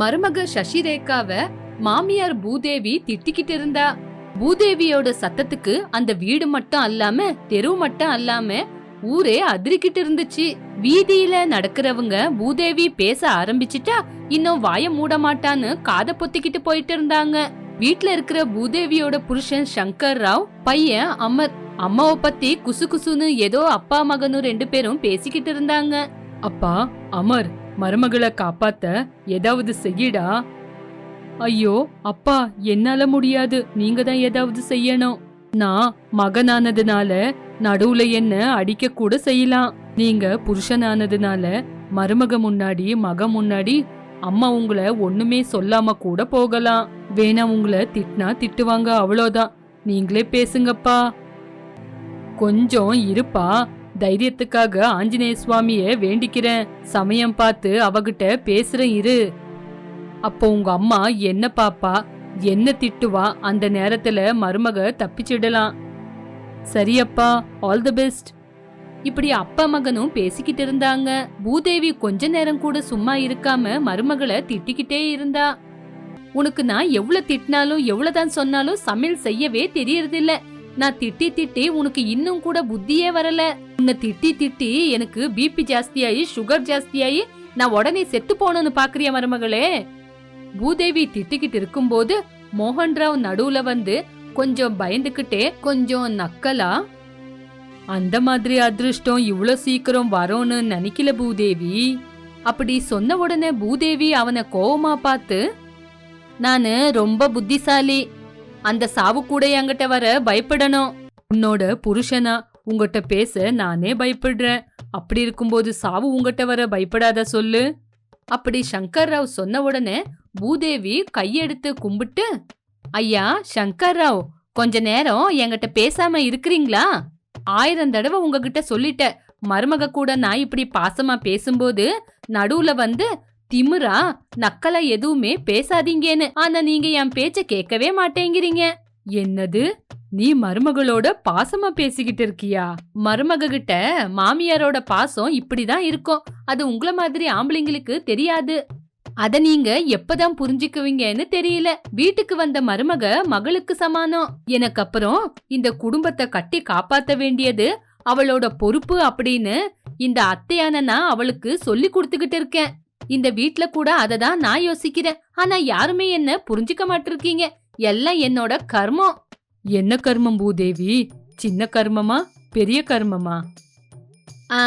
மருமக சசிரேகாவை மாமியார் பூதேவி திட்டிக்கிட்டு இருந்தா. பூதேவியோட சத்தத்துக்கு அந்த வீடு மட்டும் அல்லாம தெரு மட்டும் அல்லாம ஊரே அதிரிக்கிட்டு இருந்துச்சு. வீதியில நடக்கிறவங்க பூதேவி பேச ஆரம்பிச்சிட்டா இன்னும் வாய மூட மாட்டான்னு காதை பொத்திக்கிட்டு போயிட்டு இருந்தாங்க. வீட்டுல இருக்கிற பூதேவியோட புருஷன் சங்கர் ராவ் பையன் அமர் அம்மாவை பத்தி குசு குசுன்னு ஏதோ அப்பா மகனும் ரெண்டு பேரும் பேசிக்கிட்டு இருந்தாங்க. அப்பா அமர் மருமகளை காப்பாத்த ஏதாவது செய்யடா? ஐயோ அப்பா என்னால முடியாது. நீங்க தான் ஏதாவது செய்யணும். நான் மகனானதுனால நடுவுல என்ன அடிக்க கூட செய்யலாம். நீங்க புருஷனானதுனால மருமக முன்னாடி மக முன்னாடி அம்மா உங்களை ஒண்ணுமே சொல்லாம கூட போகலாம். வேணா உங்களை திட்டினா திட்டுவாங்க அவ்வளோதான். நீங்களே பேசுங்கப்பா. கொஞ்சம் இருப்பா. தைரியத்துக்காக ஆஞ்சநேய சுவாமிய வேண்டிக்கிறேன். சமயம் பார்த்து அவகிட்ட பேசுறேன் இரு. அப்போ உங்க அம்மா என்ன பாப்பா? என்ன திட்டுவா? அந்த நேரத்துல மருமக தப்பிச்சிடலாம். சரியப்பா ஆல் தி பெஸ்ட் இப்படி அப்பா மகனும் பேசிக்கிட்டு இருந்தாங்க. பூதேவி கொஞ்ச நேரம் கூட சும்மா இருக்காம மருமகளை திட்டிக்கிட்டே இருந்தா. உனக்கு நான் எவ்வளவு திட்டினாலும் எவ்வளவுதான் சொன்னாலும் சமையல் செய்யவே தெரியறதில்ல. நான் திட்டி திட்டி உனக்கு இன்னும் கூட புத்தியே வரல. உன்னை திட்டி திட்டி எனக்கு பிபி ஜாஸ்தியாயி சுகர் ஜாஸ்தியாயி நான் உடனே செத்து போகணும்னு பாக்குறிய மருமகளே? பூதேவி திட்டிக்கிட்டு இருக்கும்போது மோகன்ராவ் நடுவுல வந்து கொஞ்சம் பயந்துகிட்டே கொஞ்சம் நக்கலா? அந்த மாதிரி அதிர்ஷ்டம் இவ்வளோ சீக்கிரம் வரும்னு நினைக்கல பூதேவி. அப்படி சொன்ன உடனே பூதேவி அவனை கோவமா பார்த்து நானு ரொம்ப புத்திசாலி அந்த சாவு கூட என்கிட்ட வர பயப்படணும். உன்னோட புருஷனா உங்ககிட்ட பேச நானே பயப்படுறேன். அப்படி இருக்கும்போது சாவு உங்ககிட்ட வர பயப்படாத சொல்லு. அப்படி சங்கர் ராவ் சொன்ன உடனே பூதேவி கையெடுத்து கும்பிட்டு ஐயா சங்கர் ராவ் கொஞ்ச நேரம் என்கிட்ட பேசாம இருக்கிறீங்களா? ஆயிரம் தடவை உங்ககிட்ட சொல்லிட்ட மருமக கூட நான் இப்படி பாசமா பேசும்போது நடுவுல வந்து திமிரா நக்கலா எதுவுமே பேசாதீங்கன்னு. ஆனா நீங்க என் பேச்ச கேட்கவே மாட்டேங்கிறீங்க. என்னது? நீ மருமகளோட பாசமா பேசிக்கிட்டு இருக்கியா? மருமக கிட்ட மாமியாரோட பாசம் இப்படிதான் இருக்கும். அது உங்கள மாதிரி ஆம்பளைங்களுக்கு தெரியாது. அத நீங்க எப்பதான் புரிஞ்சுக்குவீங்கன்னு தெரியல. வீட்டுக்கு வந்த மருமக மகளுக்கு சமானம். எனக்கு அப்புறம் இந்த குடும்பத்தை கட்டி காப்பாத்த வேண்டியது அவளோட பொறுப்பு அப்படின்னு இந்த அத்தையான நான் அவளுக்கு சொல்லி கொடுத்துக்கிட்டு இருக்கேன். இந்த வீட்ல கூட அதை தான் நான் யோசிக்கிறேன். ஆனா யாருமே என்ன புரிஞ்சுக்க மாட்டிருக்கீங்க. எல்லாம் என்னோட கர்மம். என்ன கர்மம் பூதேவி? சின்ன கர்மமா? பெரிய கர்மமா? ஆ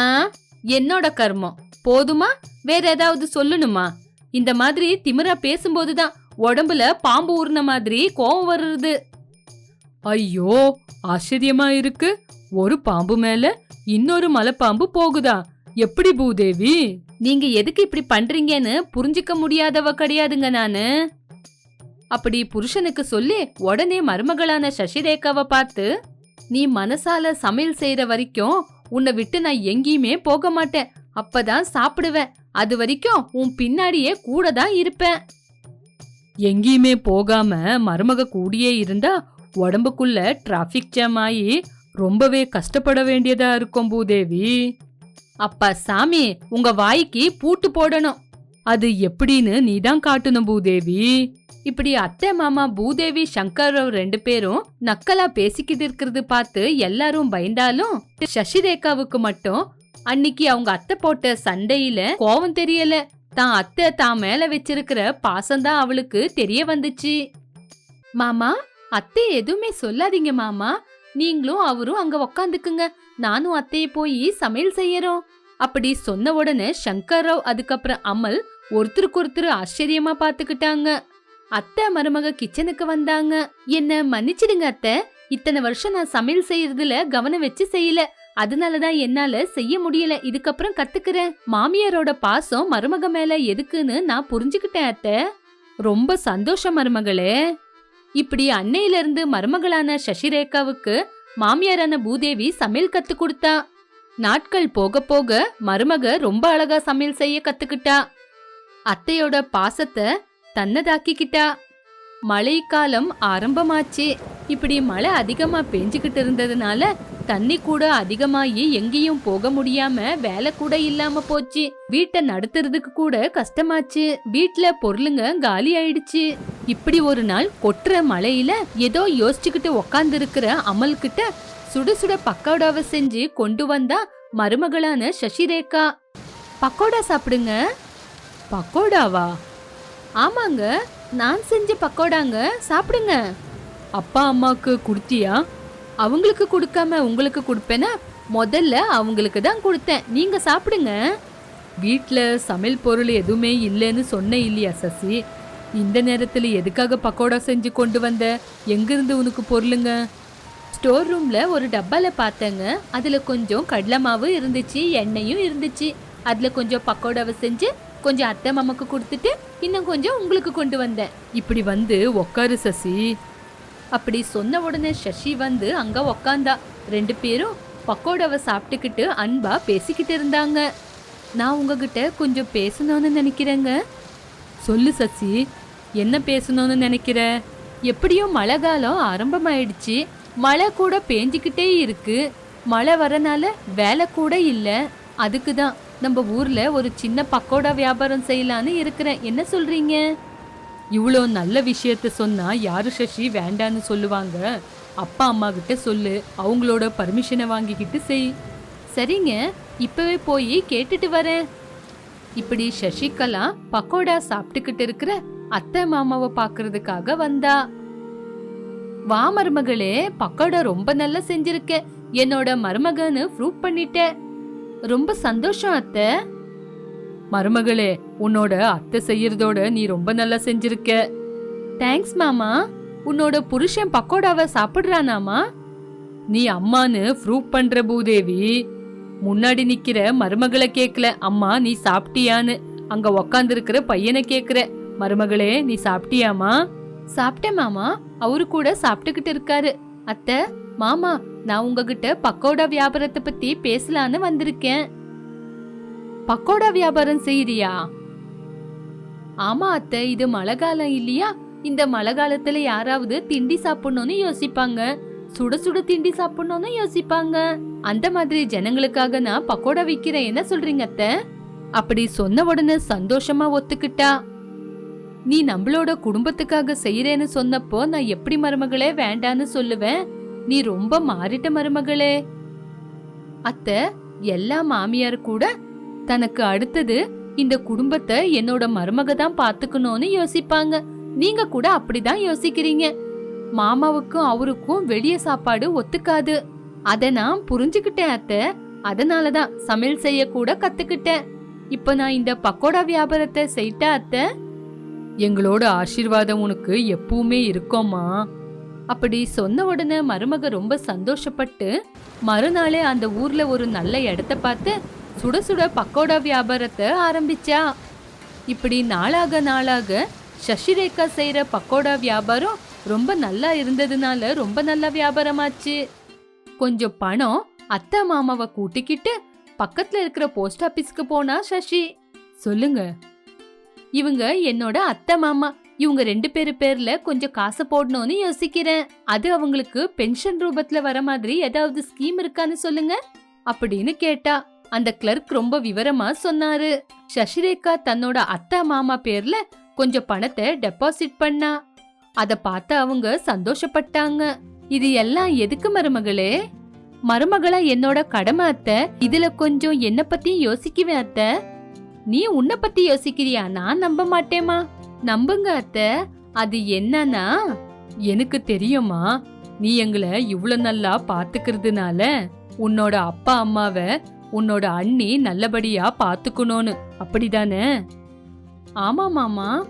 என்னோட கர்மம். போதுமா? வேற ஏதாவது சொல்லணுமா? இந்த மாதிரி திமிரா பேசும்போதுதான் உடம்புல பாம்பு ஊறின மாதிரி கோவம் வருது. ஐயோ ஆச்சரியமா இருக்கு. ஒரு பாம்பு மேல இன்னொரு மலைப்பாம்பு போகுதா? எப்படி பூதேவி? நீங்க எதுக்கு இப்படி பண்றீங்கன்னு புரிஞ்சுக்க முடியாதவ கிடையாதுங்க நானு. அப்படி புருஷனுக்கு சொல்லி உடனே மருமகளான சசிரேகாவை பார்த்து நீ மனசால சமையல் செய்யற வரைக்கும் உன்னை விட்டு நான் எங்கேயுமே போக மாட்டேன். அப்பதான் சாப்பிடுவேன். அது வரைக்கும் உன் பின்னாடியே கூட தான் இருப்பேன். எங்கேயுமே போகாம மருமக கூடியே இருந்தா உடம்புக்குள்ள டிராஃபிக் ஜாம் ஆகி ரொம்பவே கஷ்டப்பட வேண்டியதா இருக்கும் பூதேவி. அப்பா சாமி உங்க வாய்க்கு பூட்டு போடணும். அது எப்படின்னு நீதான் காட்டணும் பூதேவி. இப்படி அத்தை மாமா பூதேவி சங்கர் ராவ் ரெண்டு பேரும் நக்கலா பேசிக்கிட்டு இருக்கிறது பார்த்து எல்லாரும் பயந்தாலும் சசிரேகாவுக்கு மட்டும் அன்னிக்கு அவங்க அத்தை போட்ட சண்டையில கோவம் தெரியல. தான் அத்தை தான் மேல வச்சிருக்கிற பாசம்தான் அவளுக்கு தெரிய வந்துச்சு. மாமா அத்தை எதுவுமே சொல்லாதீங்க மாமா. நீங்களும் அவரும் அங்க உக்காந்துக்குங்க. நானும் அத்தையை போய் சமையல் செய்யறோம். அப்படி சொன்ன உடனே சங்கர் ராவ் அதுக்கப்புறம் அமல் ஒருத்தருக்கு ஒருத்தர் ஆச்சரியமா பாத்துக்கிட்டாங்க அத்தை மருமக கிச்சனுக்கு வந்தாங்க. என்ன மன்னிச்சிடுங்க அத்தை. இத்தனை வருஷம் நான் சமையல் செய்யறதுல கவனம் வச்சு செய்யல. அதனாலதான் என்னால செய்ய முடியல. இதுக்கப்புறம் கத்துக்கிறேன். மாமியாரோட பாசம் மருமக மேல எதுக்குன்னு நான் புரிஞ்சுக்கிட்டேன் அத்தை. ரொம்ப சந்தோஷம் மருமகளே. இப்படி அன்னையில இருந்து மருமகளான சசிரேகாவுக்கு மாமியாரான பூதேவி சமையல் கத்து கொடுத்தா. நாட்கள் போக போக மருமக ரொம்ப அழகா சமையல் செய்ய கத்துக்கிட்டா. அத்தையோட பாசத்தை தன்னதாக்கிக்கிட்டா. மழைக்காலம் ஆரம்பமாச்சு. இப்படி மழை அதிகமா பெஞ்சுக்கிட்டு இருந்ததுனால தண்ணி கூட அதிகமாகி எங்கேயும் போக முடியாம வேலை கூட இல்லாம போச்சு. வீட்டை நடத்துறதுக்கு கூட கஷ்டமாச்சு. வீட்டுல பொருளுங்க காலி ஆயிடுச்சு. இப்படி ஒரு நாள் கொட்டுற மழையில ஏதோ யோசிச்சுக்கிட்டு உக்காந்து இருக்கிற அமல் கிட்ட சுட சுட பக்கோடாவை செஞ்சு கொண்டு வந்தா மருமகளான சசிரேகா. பக்கோடா சாப்பிடுங்க. பக்கோடாவா? ஆமாங்க. நான் செஞ்ச பக்கோடாங்க சாப்பிடுங்க. அப்பா அம்மாவுக்கு கொடுத்தியா? அவங்களுக்கு கொடுக்காம உங்களுக்கு கொடுப்பேனா? முதல்ல அவங்களுக்கு தான் கொடுத்தேன். நீங்க சாப்பிடுங்க. வீட்டில் சமையல் பொருள் எதுவுமே இல்லைன்னு சொன்னேன் இல்லையா சசி? இந்த நேரத்தில் எதுக்காக பக்கோடா செஞ்சு கொண்டு வந்த? எங்கிருந்து உனக்கு பொருளுங்க? ஸ்டோர் ரூமில் ஒரு டப்பால பார்த்தேங்க. அதில் கொஞ்சம் கடலை மாவு இருந்துச்சு எண்ணெயும் இருந்துச்சு. அதில் கொஞ்சம் பக்கோடாவை செஞ்சு கொஞ்சம் அத்தை மாமாக்கு கொடுத்துட்டு இன்னும் கொஞ்சம் உங்களுக்கு கொண்டு வந்தேன். இப்படி வந்து உக்காரு சசி. அப்படி சொன்ன உடனே சசி வந்து அங்க உக்காந்தா. ரெண்டு பேரும் பக்கோடாவை சாப்பிட்டுக்கிட்டு அன்பா பேசிக்கிட்டு இருந்தாங்க. நான் உங்ககிட்ட கொஞ்சம் பேசணும்னு நினைக்கிறேங்க. சொல்லு சசி என்ன பேசணும்னு நினைக்கிற? எப்படியோ மழை காலம் ஆரம்பமாயிடுச்சு. மழை கூட பேஞ்சிக்கிட்டே இருக்கு. மழை வரனால வேலை கூட இல்ல. அதுக்கு தான் நம்ம ஊர்ல ஒரு சின்ன பக்கோடா வியாபாரம் செய்யலான்னு இருக்கிறேன். என்ன சொல்றீங்க? இவ்வளோ நல்ல விஷயத்த சொன்னா யாரு சசி வேண்டான்னு சொல்லுவாங்க. அப்பா அம்மா கிட்ட சொல்லு. அவங்களோட பர்மிஷனை வாங்கிக்கிட்டு செய். சரிங்க. இப்பவே போய் கேட்டுட்டு வரேன். இப்படி சசிகலா பக்கோடா சாப்பிட்டுக்கிட்டு இருக்கிற அத்தை மாமாவை பார்க்கறதுக்காக வந்தா. வா மருமகளே. பக்கோடா ரொம்ப நல்லா செஞ்சிருக்க. என்னோட மருமகன்னு ப்ரூவ் பண்ணிட்ட. ரொம்ப சந்தோஷம் அத்தை. மருமகளே உன்னோட அத்தை செய்யறதோட நீ ரொம்ப நல்லா செஞ்சிருக்க. தேங்க்ஸ் மாமா. உன்னோட புருஷன் பக்கோடாவை சாப்பிடுறானாமா? நீ அம்மான்னு ப்ரூவ் பண்ற பூதேவி. முன்னாடி நிக்கிற மருமகளை கேக்கல அம்மா நீ சாப்பிட்டியான்னு. அங்க உக்காந்துருக்கிற பையனை கேக்குற மருமகளே நீ சாப்பிட்டியாமா? சாப்பிட்டேன் மாமா. அவரு கூட சாப்பிட்டுக்கிட்டு இருக்காரு. அத்தை மாமா நான் உங்ககிட்ட பக்கோடா வியாபாரத்தை பத்தி பேசலான்னு வந்திருக்கேன். பக்கோடா வியாபாரம் செய்யறியா ஆமா அத்தை இது மழை காலம் இல்லையா? இந்த மழை காலத்துல யாராவது திண்டி சாப்பிடணும்னு யோசிப்பாங்க. சுட சுட திண்டி சாப்பிடணும்னு யோசிப்பாங்க. அந்த மாதிரி ஜனங்களுக்காக நான் பக்கோடா விக்கிறேன். என்ன சொல்றீங்க அத்தை? அப்படி சொன்ன உடனே சந்தோஷமா ஒத்துக்கிட்டா? நீ நம்மளோட குடும்பத்துக்காக செய்யறேன்னு சொன்னப்போ நான் எப்படி மருமகளே வேண்டான்னு சொல்லுவேன்? நீ ரொம்ப மாறிட்ட மருமகளே. அத்தை எல்லா மாமியார் கூட தனக்கு அடுத்தது இந்த குடும்பத்தை என்னோட மருமக தான் பாத்துக்கணும்னு யோசிப்பாங்க. நீங்க கூட அப்படிதான் யோசிக்கிறீங்க. மாமாவுக்கும் அவருக்கும் வெளிய சாப்பாடு ஒத்துக்காது. அத நான் புரிஞ்சுக்கிட்டேன் அத்தை. அதனாலதான் சமையல் செய்ய கூட கத்துக்கிட்டேன். இப்ப நான் இந்த பக்கோடா வியாபாரத்தை செய்யிட்டா அத்தை? எங்களோட ஆசீர்வாதம் உனக்கு எப்பவுமே இருக்கோமா அப்படி சொன்ன உடனே மருமக ரொம்ப சந்தோஷப்பட்டு மறுநாளே அந்த ஊர்ல ஒரு நல்ல இடத்த பார்த்து சுட சுட பக்கோடா வியாபாரத்தை ஆரம்பிச்சா. இப்படி நாளாக நாளாக சசிரேகா செய்யற பக்கோடா வியாபாரம் ரொம்ப நல்லா இருந்ததுனால ரொம்ப நல்லா வியாபாரமாச்சு. கொஞ்சம் பணம் அத்தை மாமாவை கூட்டிக்கிட்டு பக்கத்துல இருக்கிற போஸ்ட் ஆபீஸ்க்கு போனா சசி. சொல்லுங்க. இவங்க என்னோட அத்தை மாமா. இவங்க ரெண்டு பேரு பேர்ல கொஞ்சம் காசு போடணும்னு யோசிக்கிறேன். அது அவங்களுக்கு பென்ஷன் ரூபத்துல வர மாதிரி ஏதாவது ஸ்கீம் இருக்கான்னு சொல்லுங்க. அப்படின்னு கேட்டா அந்த கிளர்க் ரொம்ப விவரமா சொன்னாரு. சசிரேகா தன்னோட அத்தா மாமா பேர்ல கொஞ்சம் பணத்தை டெபாசிட் பண்ணா. அத பார்த்து அவங்க சந்தோஷப்பட்டாங்க. இது எல்லாம் எதுக்கு மருமகளே? மருமகளா என்னோட கடமை அத்தை. இதுல கொஞ்சம் என்ன பத்தியும் யோசிக்குவேன் அத்தை. நீ உன்னை பத்தி யோசிக்கிறியா? நான் நம்ப மாட்டேமா நம்புங்க அத்தை. அது என்னன்னா எனக்கு தெரியுமா நீ எங்களை இவ்ளோ நல்லா பாத்துக்கிறதுனால உன்னோட அப்பா அம்மாவை உன்னோட அண்ணி நல்லபடியா பாத்துக்கணும்னு. அப்படிதானே? ஆமா மாமா.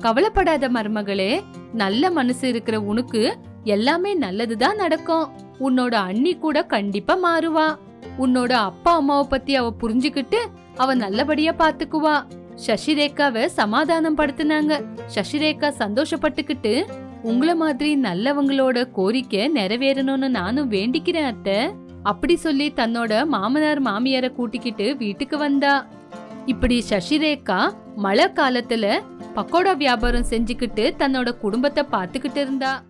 கவலைப்படாத மருமகளே நல்ல மனசு இருக்கிற உனக்கு எல்லாமே நல்லதுதான் நடக்கும். உன்னோட அண்ணி கூட கண்டிப்பா மாறுவா. உன்னோட அப்பா அம்மாவை பத்தி அவ புரிஞ்சுக்கிட்டு அவ நல்லபடியா பாத்துக்குவா. சசிரேகாவை சமாதானம் படுத்துனாங்க. சசிரேகா சந்தோஷப்பட்டுக்கிட்டு உங்களை மாதிரி நல்லவங்களோட கோரிக்கை நிறைவேறணும்னு நானும் வேண்டிக்கிறேன் அத்தை. அப்படி சொல்லி தன்னோட மாமனார் மாமியார கூட்டிக்கிட்டு வீட்டுக்கு வந்தா. இப்படி சசிரேகா மழை காலத்துல பக்கோடா வியாபாரம் செஞ்சுக்கிட்டு தன்னோட குடும்பத்தை பாத்துக்கிட்டு இருந்தா.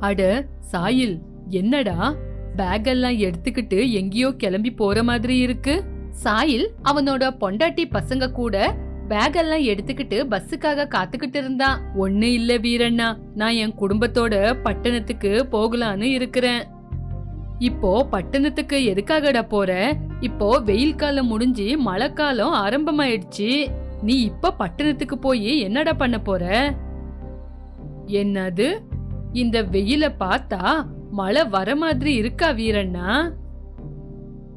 அட சாயில் என்னடா? பேக் எல்லாம் எடுத்துக்கிட்டு எங்கேயோ கிளம்பி போற மாதிரி இருக்கு. சாயில் அவனோட பொண்டாட்டி பசங்க கூட பேக் எல்லாம் எடுத்துக்கிட்டு பஸ்ஸுக்காக காத்துக்கிட்டு இருந்தான். ஒண்ணு இல்ல வீரண்ணா நான் என் குடும்பத்தோட பட்டணத்துக்கு போகலான்னு இருக்கிறேன். இப்போ பட்டணத்துக்கு எதுக்காகடா போற? இப்போ வெயில் காலம் முடிஞ்சு மழை காலம் ஆரம்பமாயிடுச்சு. நீ இப்ப பட்டணத்துக்கு போய் என்னடா பண்ண போற? என்னது? இந்த வெயில பார்த்தா மழை வர மாதிரி இருக்கா வீரண்ணா?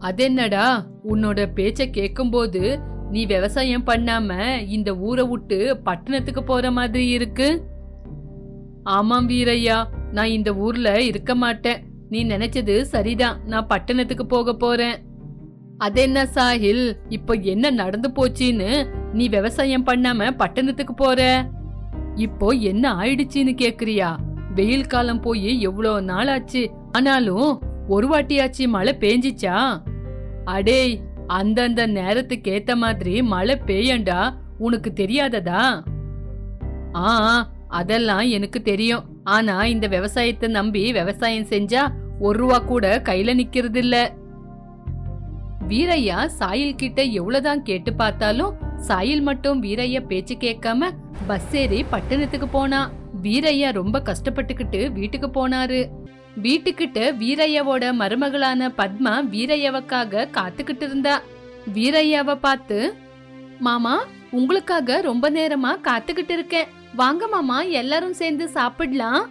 அதென்னடா? உன்னோட பேச்ச கேக்கும்போது நீ விவசாயம் பண்ணாம இந்த ஊரை விட்டு பட்டணத்துக்கு போற மாதிரி இருக்கு? ஆமாம் வீரையா நான் இந்த ஊர்ல இருக்க மாட்டேன். நீ நினைச்சது சரிதான். நான் பட்டணத்துக்கு போக போறேன். அதென்ன சாஹில் இப்போ என்ன நடந்து போச்சின்னு நீ விவசாயம் பண்ணாம பட்டணத்துக்கு போற? இப்போ என்ன ஆயிடுச்சுன்னு கேக்குறியா? வெயில் காலம் போய் எவ்வளோ நாள் ஆச்சு ஆனாலும் ஒரு வாட்டியாச்சு மழை பேஞ்சிச்சா? அடேய் அந்தந்த நேரத்துக்கு ஏத்த மாதிரி மழை பெய்யண்டா உனக்கு தெரியாததா? ஆ அதெல்லாம் எனக்கு தெரியும். ஆனா இந்த விவசாயத்தை நம்பி விவசாயம் செஞ்சா ஒரு ரூபா கூட கையில நிக்கிறது இல்ல வீரையா சாயில் கிட்ட எவ்வளவுதான் கேட்டு பார்த்தாலும் சாயில் மட்டும் வீரையா பேச்சு கேட்காம பஸ் ஏறி பட்டணத்துக்கு போனா. வீரையா ரொம்ப கஷ்டப்பட்டுக்கிட்டு வீட்டுக்கு போனாரு. வீட்டுக்கிட்ட வீரையாவோட மருமகளான பத்மா வீரையாவுக்காக காத்துக்கிட்டு இருந்தா வீரையாவை பார்த்து மாமா உங்களுக்காக ரொம்ப நேரமா காத்துக்கிட்டு இருக்கேன் வாங்க மாமா எல்லாரும் சேர்ந்து சாப்பிடலாம்.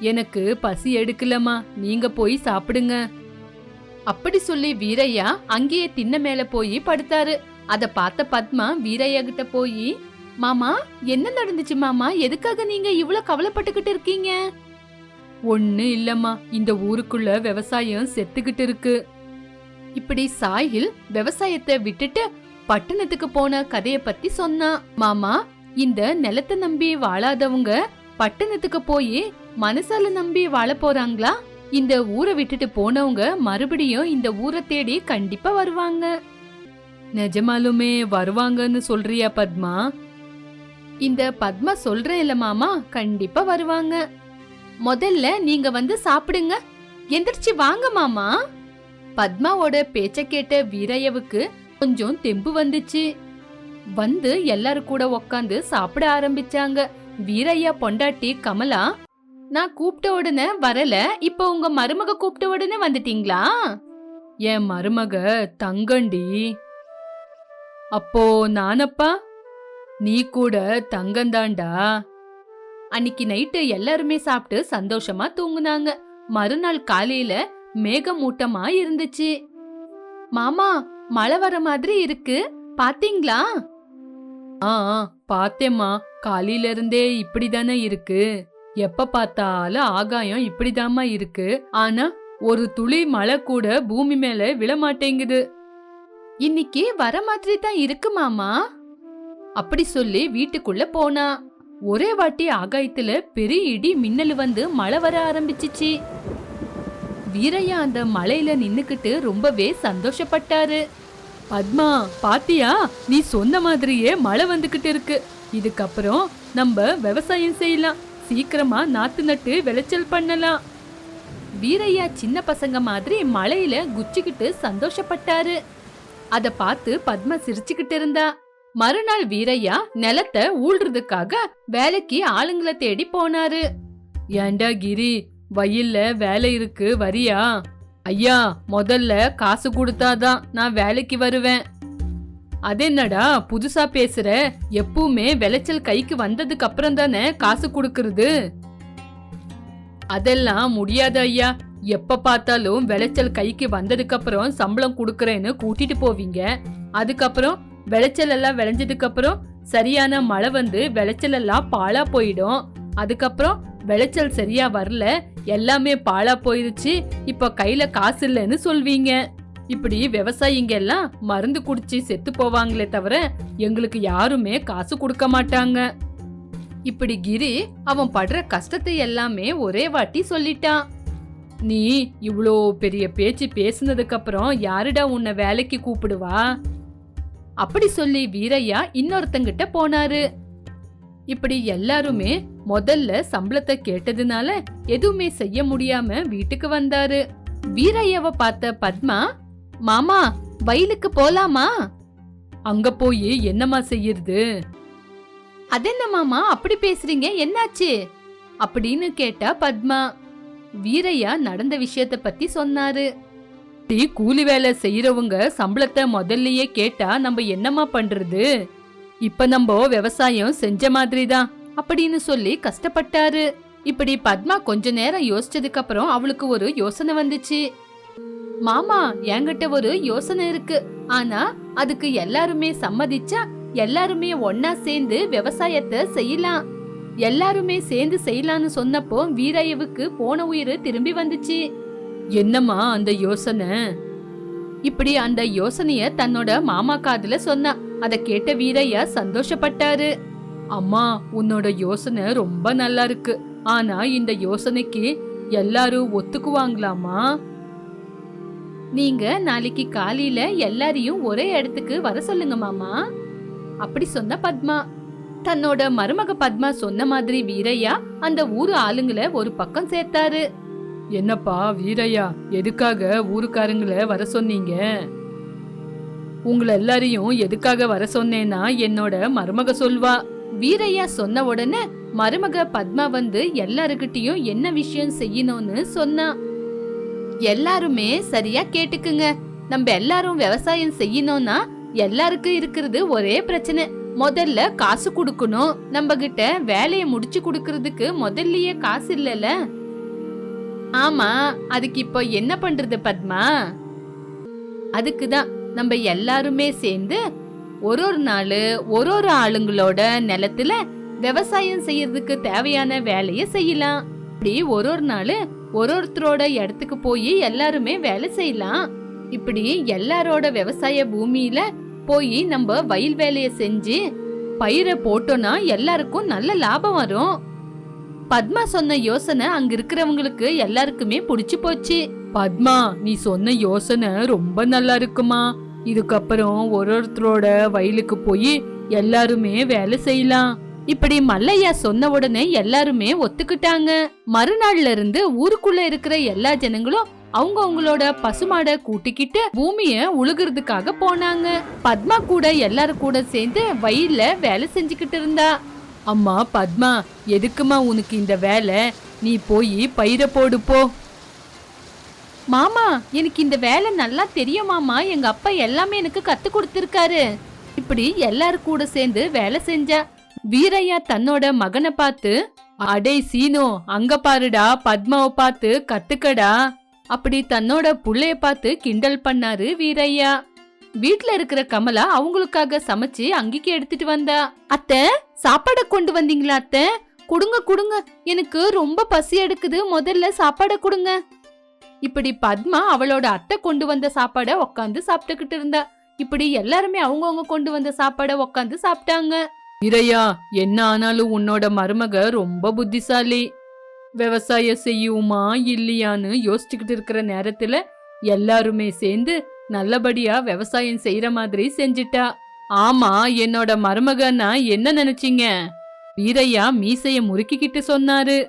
எனக்கு பசி எடுக்கலமா நீங்க போய் சாப்பிடுங்க. அப்படி சொல்லி வீரையா அங்கேயே திண்ண மேல போய் படுத்தாரு. அத பார்த்த பத்மா வீரையா கிட்ட போய் மாமா என்ன நடந்துச்சு மாமா? எதுக்காக நீங்க இவ்வளவு கவலைப்பட்டுக்கிட்டு இருக்கீங்க? ஒண்ணு இல்லம்மா. இந்த ஊருக்குள்ள விவசாயம் செத்துக்கிட்டு இருக்கு. இப்படி சாயில் விவசாயத்தை விட்டுட்டு பட்டணத்துக்கு போன கதைய பத்தி சொன்னான் மாமா இந்த நிலத்தை நம்பி வாழாதவங்க பட்டணத்துக்கு போய் மனசால நம்பி வாழ போறாங்களா? இந்த ஊரை விட்டுட்டு போனவங்க மறுபடியும் இந்த ஊரை தேடி கண்டிப்பா வருவாங்க. நிஜமாலுமே வருவாங்கன்னு சொல்றியா பத்மா? இந்த பத்மா சொல்றேன் இல்ல மாமா கண்டிப்பா வருவாங்க. முதல்ல நீங்க வந்து சாப்பிடுங்க. எந்திரிச்சு வாங்க மாமா. பத்மாவோட பேச்ச கேட்ட வீரையவுக்கு கொஞ்சம் தெம்பு வந்துச்சு. வந்து எல்லாரும் கூட உக்காந்து சாப்பிட ஆரம்பிச்சாங்க. வீரையா பொண்டாட்டி கமலா நான் கூப்பிட்ட உடனே வரல. இப்ப உங்க மருமக கூப்பிட்ட உடனே வந்துட்டீங்களா? என் மருமக தங்கண்டி. அப்போ நானப்பா? நீ கூட தங்கந்தாண்டா? அன்னிக்கு நைட்டு எல்லாருமே சாப்பிட்டு சந்தோஷமா தூங்குனாங்க. மறுநாள் காலையில மேகமூட்டமா இருந்துச்சு மாமா மழை வர மாதிரி இருக்கு. பாத்தீங்களா? ஆ பாத்தேம்மா பார்த்தேம்மா. காலையில இருந்தே இப்படிதானே இருக்கு. எப்ப பார்த்தாலும் ஆகாயம் இப்படிதாம்மா இருக்கு. ஆனா ஒரு துளி மழை கூட பூமி மேல விழமாட்டேங்குது. இன்னைக்கு வர மாதிரி தான் இருக்கு மாமா. அப்படி சொல்லி வீட்டுக்குள்ள போனா. ஒரே வாட்டி ஆகாயத்துல பெரிய இடி மின்னல் வந்து மழை வர ஆரம்பிச்சிச்சு. வீரையா அந்த மலையில நின்னுக்கிட்டு ரொம்பவே சந்தோஷப்பட்டாரு. பத்மா பாத்தியா? நீ சொன்ன மாதிரியே மழை வந்துகிட்டு இருக்கு. இதுக்கப்புறம் நம்ம விவசாயம் செய்யலாம். சீக்கிரமா நாத்து நட்டு விளைச்சல் பண்ணலாம். வீரையா சின்ன பசங்க மாதிரி மழையில குச்சிக்கிட்டு சந்தோஷப்பட்டாரு. அத பார்த்து பத்மா சிரிச்சுக்கிட்டு இருந்தா. மறுநாள் வீரையா நிலத்தை ஊழ்றதுக்காக வேலைக்கு ஆளுங்களை தேடி போனாரு. ஏண்டா கிரி வயல்ல வேலை இருக்கு வரியா? ஐயா முதல்ல காசு கொடுத்தாதான் நான் வேலைக்கு வருவேன். அதென்னடா புதுசா பேசுற? எப்பவுமே விளைச்சல் கைக்கு வந்ததுக்கு அப்புறம் தானே காசு கொடுக்கறது? அதெல்லாம் முடியாது ஐயா. எப்ப பார்த்தாலும் விளைச்சல் கைக்கு வந்ததுக்கு அப்புறம் சம்பளம் கொடுக்கறேன்னு கூட்டிட்டு போவீங்க. அதுக்கப்புறம் விளைச்சல் எல்லாம் விளைஞ்சதுக்கு அப்புறம் சரியான மழை வந்து விளைச்சல் எல்லாம் பாழா போயிடும். அதுக்கப்புறம் விளைச்சல் சரியா வரல எல்லாமே பாழா போயிருச்சு. இப்ப கையில காசு இல்லைன்னு சொல்வீங்க. இப்படி விவசாயிங்க எல்லாம் மருந்து குடிச்சு செத்து போவாங்களே தவிர எங்களுக்கு யாருமே காசு கொடுக்க மாட்டாங்க. இப்படி கிரி அவன் படுற கஷ்டத்தை எல்லாமே ஒரே வாட்டி சொல்லிட்டான். நீ இவ்வளோ பெரிய பேச்சு பேசுனதுக்கு அப்புறம் யாருடா உன்னை வேலைக்கு கூப்பிடுவா? அப்படி சொல்லி வீரையா இன்னொருத்தங்கிட்ட போனாரு. இப்படி எல்லாருமே முதல்ல சம்பளத்தை கேட்டதுனால எதுவுமே செய்ய முடியாம வீட்டுக்கு வந்தாரு. வீரையாவை பார்த்த பத்மா மாமா வயலுக்கு போலாமா? அங்க போய் என்னம்மா செய்யறது? அதென்ன மாமா அப்படி பேசுறீங்க என்னாச்சு? அப்படின்னு கேட்டா பத்மா. வீரையா நடந்த விஷயத்த பத்தி சொன்னாரு. டீ கூலி வேலை செய்யறவங்க சம்பளத்தை முதல்லயே கேட்டா நம்ம என்னம்மா பண்றது? இப்ப நம்ம விவசாயம் செஞ்ச மாதிரி தான் அப்படின்னு சொல்லி கஷ்டப்பட்டாரு. இப்படி பத்மா கொஞ்ச நேரம் யோசிச்சதுக்கு அப்புறம் அவளுக்கு ஒரு யோசனை வந்துச்சு. மாமா என்கிட்ட ஒரு யோசனை இருக்கு. ஆனா அதுக்கு எல்லாருமே சம்மதிச்சா எல்லாருமே ஒன்னா சேர்ந்து விவசாயத்தை செய்யலாம். எல்லாருமே சேர்ந்து செய்யலாம்னு சொன்னப்போ வீராயவுக்கு போன உயிர் திரும்பி வந்துச்சு. என்னம்மா அந்த யோசனை? இப்படி அந்த யோசனைய தன்னோட மாமா காதுல சொன்னா அத கேட்ட வீரையா சந்தோஷப்பட்டாரு. அம்மா உன்னோட யோசனை ரொம்ப நல்லா இருக்கு. ஆனா இந்த யோசனைக்கு எல்லாரும் ஒத்துக்குவாங்களாமா நீங்க நாளைக்கு காலையில எல்லாரையும் ஒரே இடத்துக்கு வர சொல்லுங்க மாமா. அப்படி சொன்ன பத்மா தன்னோட மருமக பத்மா சொன்ன மாதிரி வீரையா அந்த ஊரு ஆளுங்களை ஒரு பக்கம் சேர்த்தாரு. என்னப்பா வீரையா எதுக்காக ஊருக்காரங்கள வர சொன்னீங்க? உங்களை எல்லாரையும் எதுக்காக வர சொன்னேன்னா என்னோட மருமக சொல்வா. வீரையா சொன்ன உடனே மருமக பத்மா வந்து எல்லாருக்கிட்டையும் என்ன விஷயம் செய்யணும்னு சொன்னா. எல்லாருமே சரியா கேட்டுக்குங்க. நம்ம எல்லாரும் விவசாயம் செய்யணும்னா எல்லாருக்கும் இருக்கிறது ஒரே பிரச்சனை. முதல்ல காசு கொடுக்கணும். நம்ம கிட்ட வேலையை முடிச்சு கொடுக்கறதுக்கு முதல்லயே காசு இல்லல ஆமா அதுக்கு இப்போ என்ன பண்றது பத்மா? அதுக்கு தான் நம்ம எல்லாருமே சேர்ந்து ஒரு ஒரு நாள் ஒரு ஒரு ஆளுங்களோட நிலத்துல விவசாயம் செய்யறதுக்கு தேவையான வேலையை செய்யலாம். இப்படி ஒரு ஒரு நாள் ஒரு ஒருத்தரோட இடத்துக்கு போய் எல்லாருமே வேலை செய்யலாம். இப்படி எல்லாரோட விவசாய பூமியில போய் நம்ம வயல் வேலையை செஞ்சு பயிரை போட்டோம்னா எல்லாருக்கும் நல்ல லாபம் வரும். பத்மா சொன்ன யோசனை அங்க இருக்கிறவங்களுக்கு எல்லாருக்குமே பிடிச்சு போச்சு. பத்மா நீ சொன்ன யோசனை ரொம்ப நல்லா இருக்குமா? இதுக்கப்புறம் ஒரு ஒருத்தரோட வயலுக்கு போய் எல்லாருமே வேலை செய்யலாம். இப்படி மல்லையா சொன்ன உடனே எல்லாருமே ஒத்துக்கிட்டாங்க. மறுநாள்ல இருந்து ஊருக்குள்ள இருக்கிற எல்லா ஜனங்களும் அவங்க அவங்களோட பசுமாட கூட்டிக்கிட்டு பூமிய உழுகிறதுக்காக போனாங்க. பத்மா கூட எல்லாரும் கூட சேர்ந்து வயல்ல வேலை செஞ்சுக்கிட்டு இருந்தா. அம்மா பத்மா எதுக்குமா உனக்கு இந்த வேலை? நீ போய் பயிரை போடு போ. மாமா எனக்கு இந்த வேலை நல்லா தெரியும் மாமா. எங்க அப்பா எல்லாமே எனக்கு கத்து கொடுத்திருக்காரு. இப்படி எல்லாரும் கூட சேர்ந்து வேலை செஞ்சா வீரையா தன்னோட மகனை பார்த்து அடே சீனோ அங்க பாருடா பத்மாவை பார்த்து கத்துக்கடா. அப்படி தன்னோட புள்ளைய பார்த்து கிண்டல் பண்ணாரு வீரையா. வீட்ல இருக்கிற கமலா அவங்களுக்காக சமைச்சு அங்கிக்கு எடுத்துட்டு வந்தா. அத்தை சாப்பாடை கொண்டு வந்தீங்களா அத்தை? கொடுங்க கொடுங்க. எனக்கு ரொம்ப பசி எடுக்குது. முதல்ல சாப்பாடை கொடுங்க. இப்படி பத்மா அவளோட அத்தை கொண்டு வந்த சாப்பாட உக்காந்து சாப்பிட்டுக்கிட்டு இருந்தா. இப்படி எல்லாருமே அவங்கவுங்க கொண்டு வந்த சாப்பாடை உக்காந்து சாப்பிட்டாங்க. இரையா என்ன ஆனாலும் உன்னோட மருமக ரொம்ப புத்திசாலி. விவசாயம் செய்யுமா இல்லையான்னு யோசிச்சுக்கிட்டு இருக்கிற நேரத்துல எல்லாருமே சேர்ந்து நல்லபடியா விவசாயம் செய்யற மாதிரி செஞ்சிட்டா. ஆமா என்னோட மருமகன்னா என்ன நினைச்சீங்க? வீரையா மீசைய முறுக்கிக்கிட்டு சொன்னாரு.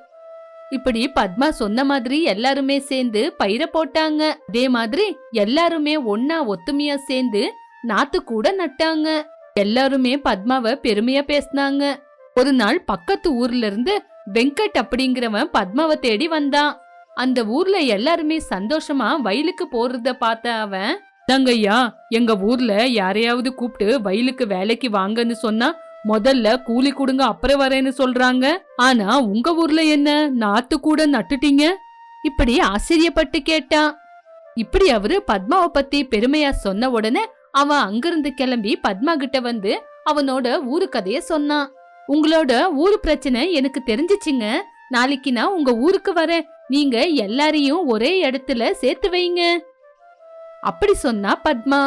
இப்படி பத்மா சொன்ன மாதிரி எல்லாருமே சேர்ந்து பயிரை போட்டாங்க. அதே மாதிரி எல்லாருமே ஒன்னா ஒத்துமையா சேர்ந்து நாத்து கூட நட்டாங்க. எல்லாருமே பத்மாவை பெருமையா பேசினாங்க. ஒரு நாள் பக்கத்து ஊர்ல இருந்து வெங்கட் அப்படிங்கிறவன் பத்மாவை தேடி வந்தான். அந்த ஊர்ல எல்லாருமே சந்தோஷமா வயலுக்கு போறத பார்த்த அவன் தங்கய்யா எங்க ஊர்ல யாரையாவது கூப்பிட்டு வயலுக்கு வேலைக்கு வாங்கன்னு சொன்னா முதல்ல கூலி கொடுங்க அப்புறம் வரேன்னு சொல்றாங்க. ஆனா உங்க ஊர்ல என்ன? நாத்து கூட நட்டுட்டீங்க? இப்படி ஆச்சரியப்பட்டு கேட்டான் இப்படி அவரு பத்மாவை பத்தி பெருமையா சொன்ன உடனே அவன் அங்கிருந்து கிளம்பி பத்மா கிட்ட வந்து அவனோட ஊரு கதைய சொன்னான் உங்களோட ஊரு பிரச்சனை எனக்கு தெரிஞ்சிச்சுங்க. நாளைக்கு நான் உங்க ஊருக்கு வரேன். நீங்க எல்லாரையும் ஒரே இடத்துல சேர்த்து வைங்க. அப்படி சொன்னா பத்மா.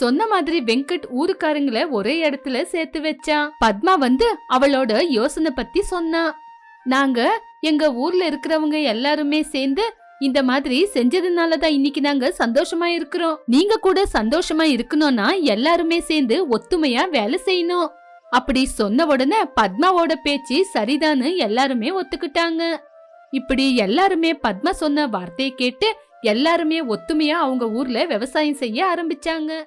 சொன்ன மாதிரி வெங்கட் ஊருக்காரங்கள ஒரே இடத்துல சேர்த்து வச்சான் பத்மா வந்து அவளோட யோசனை பத்தி சொன்னா. நாங்க எங்க ஊர்ல இருக்கிறவங்க எல்லாருமே சேர்ந்து இந்த மாதிரி செஞ்சதுனால தான் இன்னைக்கு நாங்க சந்தோஷமா இருக்கிறோம். நீங்க கூட சந்தோஷமா இருக்கணும்னா எல்லாருமே சேர்ந்து ஒத்துமையா வேலை செய்யணும். அப்படி சொன்ன உடனே பத்மாவோட பேச்சு சரிதான்னு எல்லாருமே ஒத்துக்கிட்டாங்க. இப்படி எல்லாருமே பத்மா சொன்ன வார்த்தையை கேட்டு எல்லாருமே ஒத்துமையா அவங்க ஊர்ல விவசாயம் செய்ய ஆரம்பிச்சாங்க.